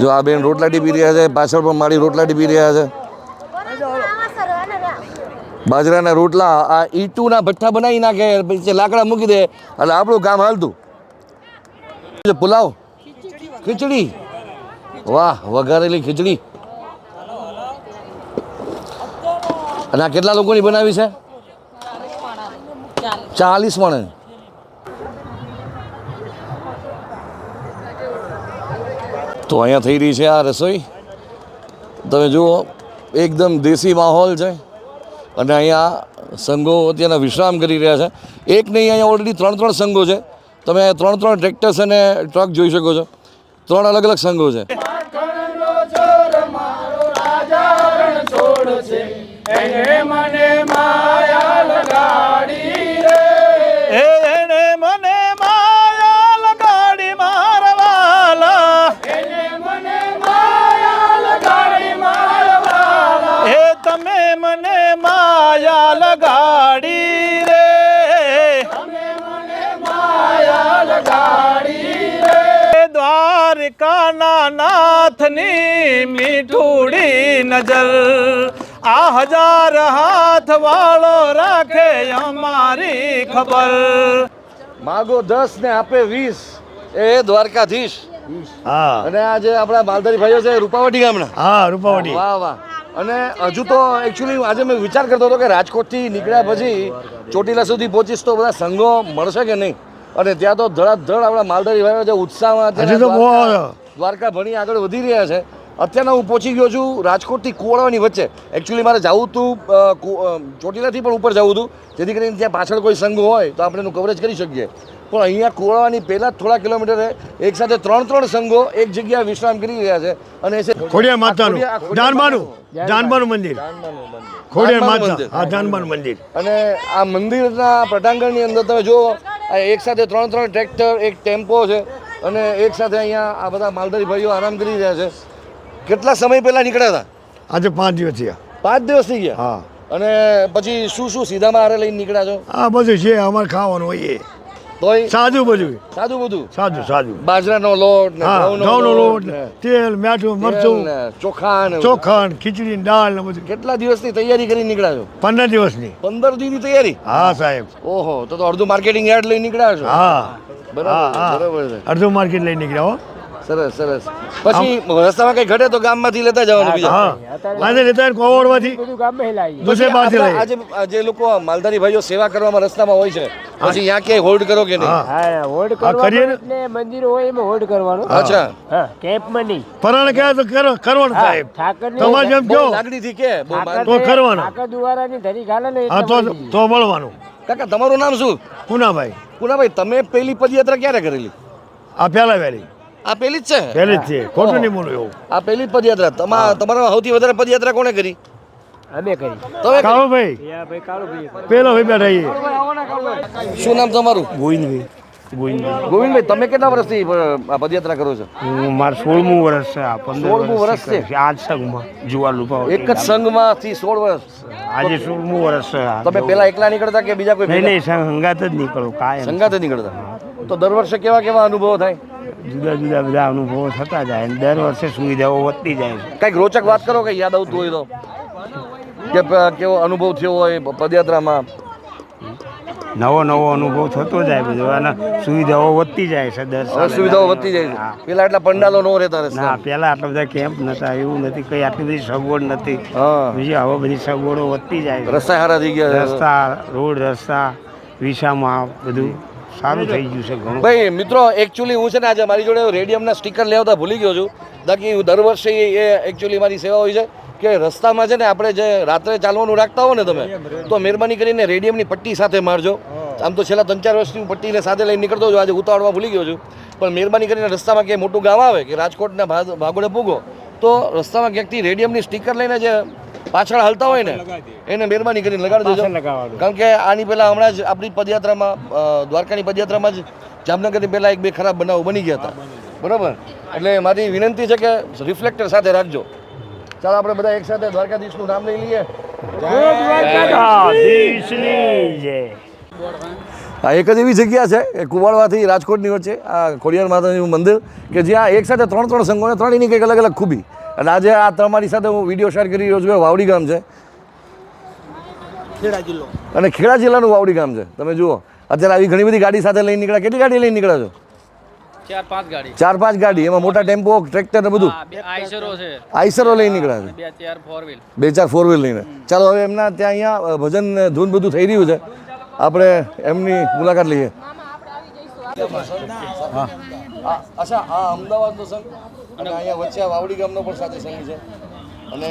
જો આ બેન રોટલા ટીપી રહ્યા છે, પાછળ પણ મારી રોટલા ટીપી રહ્યા છે. બાજરાના રોટલા, આ ઈટુના ભઠ્ઠા બનાવી નાખે, પછી લાકડા મૂકી દે, એટલે આપણું કામ હાલતું. પુલાવ, ખીચડી. વાહ, વઘારેલી ખીચડી. અને આ કેટલા લોકોની બનાવી છે? ચાલીસ પણ તો અહીંયા થઈ રહી છે આ રસોઈ. તમે જુઓ, એકદમ દેશી માહોલ છે. અને અહીંયા સંઘો અત્યારના વિશ્રામ કરી રહ્યા છે. એક નહીં, અહીંયા ઓલરેડી ત્રણ ત્રણ સંઘો છે. તમે ત્રણ ત્રણ ટ્રેક્ટર્સ અને ટ્રક જોઈ શકો છો. ત્રણ અલગ અલગ સંઘો છે. હે દ્વારકાના નાથની મીઠુડી નજર. આ હજાર હાથ વાળો રાખે અમારી ખબર. માગો દસ ને આપે વીસ. એ દ્વારકાધીશ. હા. અને આ જે આપણા માલધારી ભાઈઓ છે રૂપાવટી ગામના. હા રૂપાવટી. વાહ વાહ. અને હજુ તો એકચ્યુઅલી આજે મેં વિચાર કરતો હતો કે રાજકોટથી નીકળ્યા પછી ચોટીલા સુધી પહોંચીશ તો બધા સંઘો મળશે કે નહીં? અને ત્યાં તો ધડાધડ આપણા માલધારી ભાઈઓ જે ઉત્સાહમાં દ્વારકા- ભણી આગળ વધી રહ્યા છે. અત્યારના હું પહોંચી ગયો છું રાજકોટથી કોળવાની વચ્ચે. એકચ્યુઅલી મારે જવું હતું ચોટીલાથી પણ ઉપર જવું હતું જેથી કરીને ત્યાં પાછળ કોઈ સંઘ હોય તો આપણે એનું કવરેજ કરી શકીએ. પણ અહીંયા કોળવાની પહેલાં જ થોડા કિલોમીટરે એક સાથે ત્રણ ત્રણ સંઘો એક જગ્યાએ વિશ્રામ કરી રહ્યા છે. અને છે ખોડિયા માતાનું. જાનબાનું જાનબાનું મંદિર. જાનબાનું માતા. હા જાનબાનું મંદિર. અને આ મંદિરના પટાંગણની અંદર તમે આ એક સાથે ત્રણ ત્રણ ટ્રેક્ટર એક ટેમ્પો છે અને એક સાથે અહીંયા આ બધા માલધારી ભાઈઓ આરામ કરી રહ્યા છે. કેટલા સમય પહેલા નીકળ્યા હતા? આજે પાંચ દિવસ થયા. પાંચ દિવસ થઈ ગયા? હા. અને પછી શું શું સીધામાં હારે લઈને નીકળ્યા છો? આ બધું છે અમારે ખાવાનું હોય એ. તોય સાદું બધું. સાદું બધું? સાદું સાદું. બાજરાનો લોટ ઘઉંનો ઘઉંનો લોટ તેલ મીઠું મરચું ને ચોખા ને ખીચડી દાળ ને બધું. કેટલા દિવસની તૈયારી કરી નીકળ્યા છો પંદર દિવસની. પંદર દિવસની તૈયારી? હા સાહેબ. ઓહો તો તો અડધું માર્કેટિંગ યાર્ડ લઈ નીકળ્યા છો હા બરાબર. બરાબર અડધું માર્કેટ લઈ નીકળ્યા હો. સરસ સરસ. પછી રસ્તામાં કઈ ઘટે તો ગામમાંથી લેતા જવાનું બીજા. આજે લેતા કોવડવાથી. પછી દુસરે લઈ આજે જે લોકો માલધારી ભાઈઓ સેવા કરવામાં રસ્તામાં હોય છે. પછી ત્યાં ક્યાંય હોલ્ડ કરો કે નહીં? હા. હા હોલ્ડ કરવાનું એટલે મંદિર હોય એમાં હોલ્ડ કરવાનું. અચ્છા. હા કેમ્પમાં નહીં પરણ કે તો કરો કરવાનું સાહેબ. ઠાકરની- તમારે જેમ કહો. લાગણી થી કે ઠાકર તો કરવાનું. ઠાકર દ્વારાની ધરી ગાલે ને હા તો તો મળવાનું. કાકા તમારું નામ શું? પુનાભાઈ. પુનાભાઈ તમે પેલી પદયાત્રા ક્યારે કરેલી? આ પહેલા વહેલી આ પેલી જ છે? પહેલી જ છે. ખોટું નહીં બોલું એવું. આ પેલી પદયાત્રા. તમા તમારા સૌથી વધારે પદયાત્રા કોણે કરી? અમે કરી. તમે કાળુભાઈ. ભાઈ પેલો ભાઈ બેઠા શું નામ તમારું? ગોવિંદભાઈ. ગોવિંદભાઈ. ગોવિંદભાઈ તમે કેટલા વર્ષથી આ પદયાત્રા કરો છો? હું મારે સોળમું વર્ષ છે આ સોળમું વર્ષ છે? આજ સંઘમાં. જુવાર લુપાવ એક જ સંઘમાંથી સોળ વર્ષ? આજે સોળમું વર્ષ છે તમે પેલા એકલા નીકળતા કે બીજા કોઈ નહીં? નહીં સંઘ હંગાત જ નીકળો કાયમ. સંગાથે નીકળતા. તો દર વર્ષે કેવા કેવા અનુભવો થાય? જુદા જુદા બધા અનુભવો થતા જાય અને દર વર્ષે સુવિધાઓ વધતી જાય છે. કંઈક રોચક વાત કરો કે યાદ આવતું હોય તો? કે કેવો અનુભવ થયો હોય પદયાત્રામાં? નવો નવો અનુભવ થતો જાય બધો અને સુવિધાઓ વધતી જાય છે દર સુવિધાઓ વધતી જાય. છે. પેલા એટલા પંડાલો નો રહેતા ના રસ્તા પેલા આટલા બધા કેમ્પ નતા એવું નથી. કઈ આટલી બધી સગવડ નથી. બીજી હવે બધી સગવડો વધતી જાય રસ્તા સારા થઈ ગયા રસ્તા રોડ રસ્તા વિસામાં બધું. સારું થઈ ગયું છે ઘણું. ભાઈ મિત્રો એકચ્યુઅલી હું છે ને આજે મારી જોડે રેડિયમના સ્ટીકર લેવતા ભૂલી ગયો છું. બાકી હું દર વર્ષે એ એકચ્યુઅલી મારી સેવા હોય છે કે રસ્તામાં છે ને આપણે જે રાત્રે ચાલવાનું રાખતા હો ને તમે તો મહેરબાની કરીને રેડિયમની પટ્ટી સાથે મારજો. આમ તો છેલ્લા ત્રણ ચાર વર્ષથી હું પટ્ટીને સાથે લઈને નીકળતો છું આજે ઉતાવળમાં ભૂલી ગયો છું. પણ મહેરબાની કરીને રસ્તામાં ક્યાંય મોટું ગામ આવે કે રાજકોટના ભાગ- ભાગોળે પૂગો તો રસ્તામાં ક્યાંકથી રેડિયમની સ્ટીકર લઈને જે પાછળ હાલતા હોય ને એને મહેરબાની કરીને લગાડી દેજો. કારણ કે આની પહેલાં હમણાં જ આપણી પદયાત્રામાં દ્વારકાની પદયાત્રામાં જ જામનગરની પહેલાં એક બે ખરાબ બનાવો બની ગયા હતા. બરાબર? એટલે મારી વિનંતી છે કે રિફ્લેક્ટર સાથે રાખજો. ચાલો આપણે બધા એક સાથે દ્વારકાધીશનું નામ લઈ લઈએ. આ એક જ એવી જગ્યા છે એ કુવાડવાથી રાજકોટની વચ્ચે આ ખોડિયાર માતાજીનું મંદિર કે જ્યાં એક સાથે ત્રણ ત્રણ સંઘોને ત્રણ ત્રણેયની કંઈક અલગ અલગ ખૂબી. અને આજે આ તમારી સાથે હું વીડિયો શેર કરી રહ્યો છું વાવડી ગામ છે. અને ખેડા જિલ્લાનું વાવડી ગામ છે. તમે જુઓ અત્યારે આવી ઘણી બધી ગાડી સાથે લઈને નીકળ્યા. કેટલી ગાડી લઈને નીકળ્યા છો? ચાર પાંચ ગાડી. ચાર પાંચ ગાડી. એમાં મોટા ટેમ્પો ટ્રેક્ટર ને બધું? આઈસરો છે. આઈસરો લઈને નીકળ્યા છે. બે ચાર ફોર વ્હીલ બે ચાર ફોર વ્હીલ લઈને. ચાલો હવે એમના ત્યાં અહીંયા ભજન ધૂન બધું થઈ રહ્યું છે. આપણે એમની મુલાકાત લઈએ. અચ્છા આ અમદાવાદનો સંઘ અને અહીંયા વચ્ચે આ વાવડી ગામનો પણ સાથે સંઘ છે. અને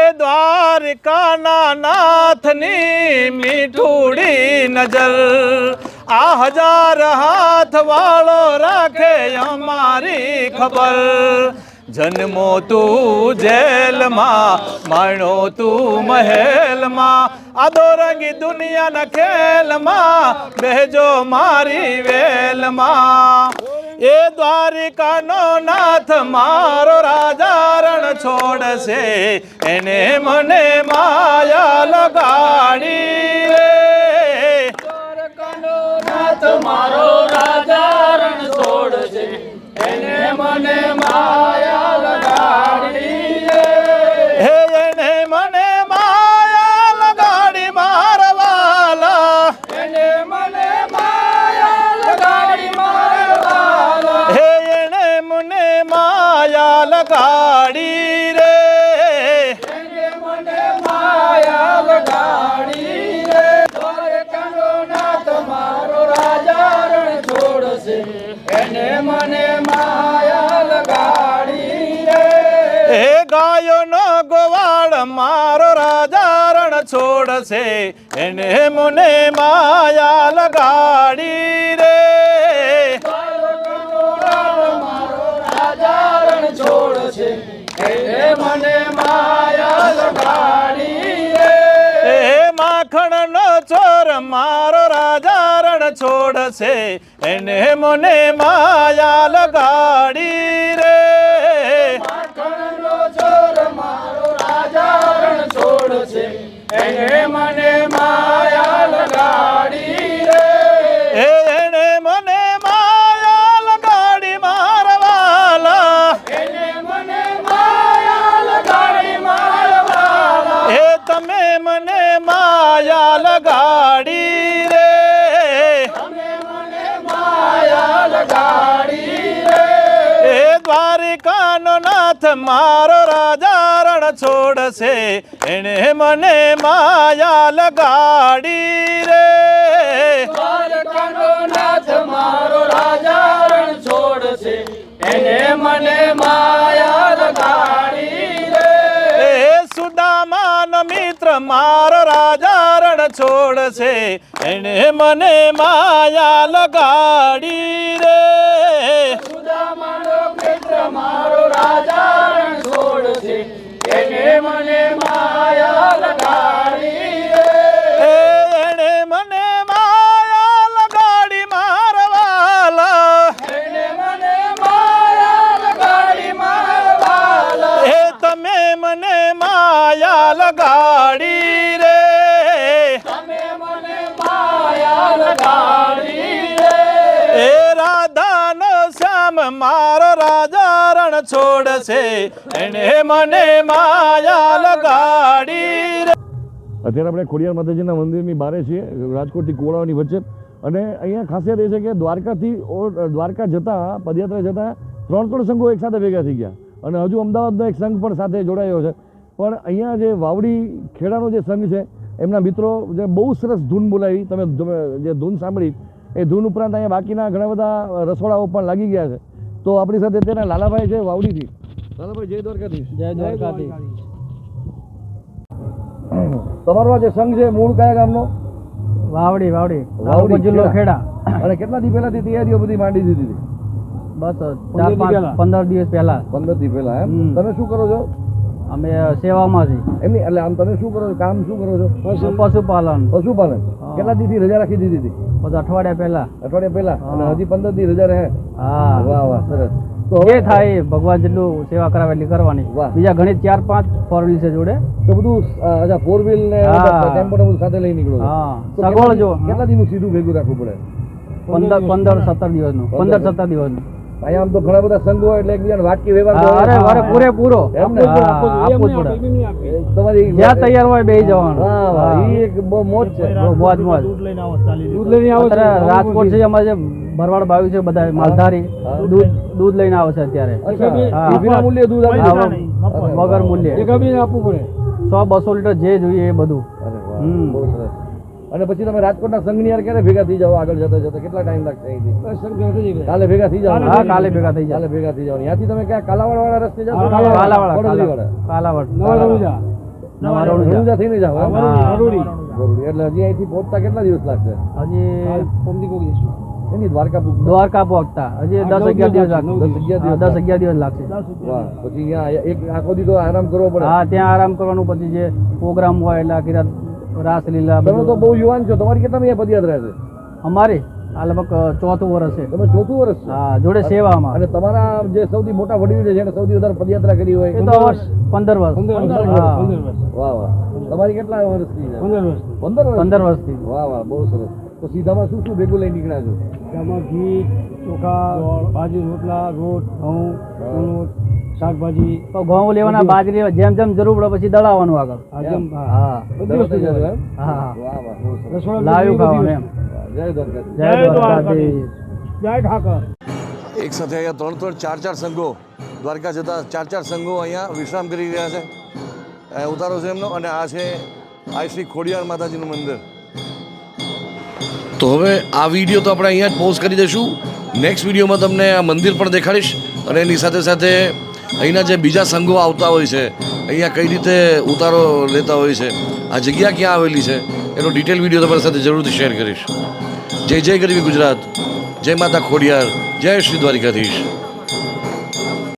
એ દ્વારકાના નાથની મીઠુડી નજર, આ હજાર હાથ વાળો રાખે અમારી ખબર. જન્મો તું જેલમાં, માણો તું મહેલમાં રંગી દુનિયાના ખેલમાં બેજો મારી વેલમાં. એ દ્વારિકાનો નાથ મારો રાજા રણ છોડશે. એને મને માયા લગાડી નાથ મારો રાજા રણ છોડશે. એને મને માયા લગાડી છોડશે એને મને માયા લગાડી રે. એ માખણનો ચોર, મારો રાજા રણ છોડશે, એને મને માયા લગાડી રે. એને મને માયા લગાડી રે. એને મને માયા લગાડી મારવાલા. એને મને માયા લગાડી મારવાલા. હે તમે મને માયા લગાડી રે. તમે મને માયા લગાડી રે. હે દ્વારિકાનો નાથ મારો રાજા છોડશે. એને મને માયા લગાડી રે. નાથ મારો રાજા રણ છોડશે. એને મને માયા લગાડી રે. સુદામાનો મિત્ર મારો રાજા રણ છોડશે. એને મને માયા લગાડી રે. મારો રાજા રણ છોડશે. એને મને માયા લગાડી અત્યારે આપણે ખોડિયાર માતાજીના મંદિરની બારે છીએ, રાજકોટથી કુવાડાની વચ્ચે. અને અહીંયા ખાસિયત એ છે કે દ્વારકાથી દ્વારકા જતાં, પદયાત્રા જતાં ત્રણ ત્રણ સંઘો એકસાથે ભેગા થઈ ગયા. અને હજુ અમદાવાદનો એક સંઘ પણ સાથે જોડાયો છે. પણ અહીંયા જે વાવડી ખેડાનો જે સંઘ છે, એમના મિત્રો જે બહુ સરસ ધૂન બોલાવી. તમે જે ધૂન સાંભળી, એ ધૂન ઉપરાંત અહીંયા બાકીના ઘણા બધા રસોડાઓ પણ લાગી ગયા છે. તો આપણી સાથે તેના લાલાભાઈ છે વાવડીથી લાલાભાઈ જય દ્વારકાધીશ. જય દ્વારકાથી તમારો જે સંઘ છે મૂળ કયા ગામનો? વાવડી વાવડી. વાવડી, જિલ્લો ખેડા. અને કેટલા દિવસ પહેલાથી તૈયારીઓ બધી માંડી દીધી હતી? બસ ચાર પાંચ પંદર દિવસ પહેલા. પંદર દિવસ પહેલા એમ. તમે શું કરો છો? અમે સેવામાં છીએ. એમની એટલે આમ તમે શું કરો છો? કામ શું કરો છો? પશુપાલન. પશુપાલન. કેટલા દીધી રજા રાખી દીધી હતી? બધા અઠવાડિયા પહેલા. અઠવાડિયા પહેલા? અને હજી પંદર દી રજા રહે. હા. વાહ વાહ સરસ. તો હવે થાય ભગવાન જેટલું સેવા કરાવે એટલી કરવાની. બીજા ઘણી ચાર પાંચ ફોર વ્હીલ છે જોડે. તો બધું અચ્છા ફોર વ્હીલ ને ટેમ્પો ને બધું સાથે લઈ નીકળો હા. સગવડ જો કેટલા દિવસ સીધું ભેગું રાખવું પડે? પંદર પંદર સત્તર દિવસનું. પંદર સત્તર દિવસનું. અહીંયા આમ તો ઘણા બધા સંઘો એટલે એકબીજાને વાટકી વ્યવહાર અરે અરે પૂરેપૂરો. તમારી જ્યાં તૈયાર હોય બે જવાનું. વાહ, વાહ. હા. ઈ એક બહુ મોજ છે. મોજ મોજ દૂધ લઈને આવે અત્યારે રાજકોટ છે અમારે જે ભરવાડ બાવી છે બધા માલધારી. દૂધ દૂધ લઈને આવે છે અત્યારે. વિના મૂલ્યે દૂધ વગર. મૂલ્યે. આપવું પડે. સો બસો લીટર જે જોઈએ એ બધું. હમ. બહુ સરસ. અને પછી તમે રાજકોટના સંઘની યાર ક્યારે ભેગા થઈ જાવ આગળ જતા જતા કેટલા ટાઈમ લાગશે અહીંથી? કાલે ભેગા થઈ જાવ હા કાલે ભેગા થઈ કાલે ભેગા થઈ જાવ ત્યાંથી તમે ક્યાં કાલાવાડ વાળા. રસ્તે જાવ? કાલાવાડા? કાલાવાડ નવા થઈને જાવ? એટલે હજી અહીંથી પહોંચતા કેટલા દિવસ લાગશે? હજી એની દ્વારકા દ્વારકા પહોંચતા. હજી દસ અગિયાર દિવસ લાગશે. દસ અગિયાર દિવસ દસ અગિયાર દિવસ. લાગશે પછી એક આખો દી તો આરામ કરવો પડે. હા ત્યાં આરામ કરવાનું પછી જે પ્રોગ્રામ હોય એટલે આખી રાત રાસલીલા તમે તો બહુ યુવાન છો તમારી કેટલા અહીંયા પદયાત્રા છે? અમારી? આ લગભગ ચોથું વર્ષ છે. તમે ચોથું વર્ષ છો? હા જોડે સેવામાં અને તમારા જે સૌથી મોટા વડીલ છે જેને સૌથી વધારે પદયાત્રા કરી હોય એ તો વર્ષ. પંદર વર્ષ. હા વાહ વાહ. તમારી કેટલા વર્ષની થી પંદર વર્ષ પંદર વર્ષથી વાહ વાહ બહુ સરસ. તો સીધામાં શું શું ભેગું લઈ નીકળ્યા છો? તેમાં ઘી ચોખા ભાજી રોટલા રોટ ઘઉં શાકભાજી તો ઘઉં લેવાના બાજરી જેમ જેમ જરૂર પડે પછી દળાવવાનું આગળ. હા? હા. લાવ્યું ખાવાનું એમ. જય જય ઠાકર. એક સાથે અહીંયા ત્રણ ત્રણ ચાર ચાર સંઘો. દ્વારકા જતા ચાર ચાર સંઘો અહીંયા વિશ્રામ કરી રહ્યા છે. ઉતારો છે એમનો અને આ છે આ શ્રી ખોડિયાર માતાજીનું મંદિર. તો હવે આ વીડિયો તો આપણે અહીંયા જ પોઝ કરી દઈશું. નેક્સ્ટ વિડીયોમાં તમને આ મંદિર પણ દેખાડીશ અને એની સાથે સાથે અહીંના જે બીજા સંઘો આવતા હોય છે, અહીંયા કઈ રીતે ઉતારો લેતા હોય છે, આ જગ્યા ક્યાં આવેલી છે, એનો ડિટેલ વીડિયો તમારી સાથે જરૂરથી શેર કરીશ. જય જય ગરવી ગુજરાત, જય માતા ખોડિયાર, જય શ્રી દ્વારિકાધીશ.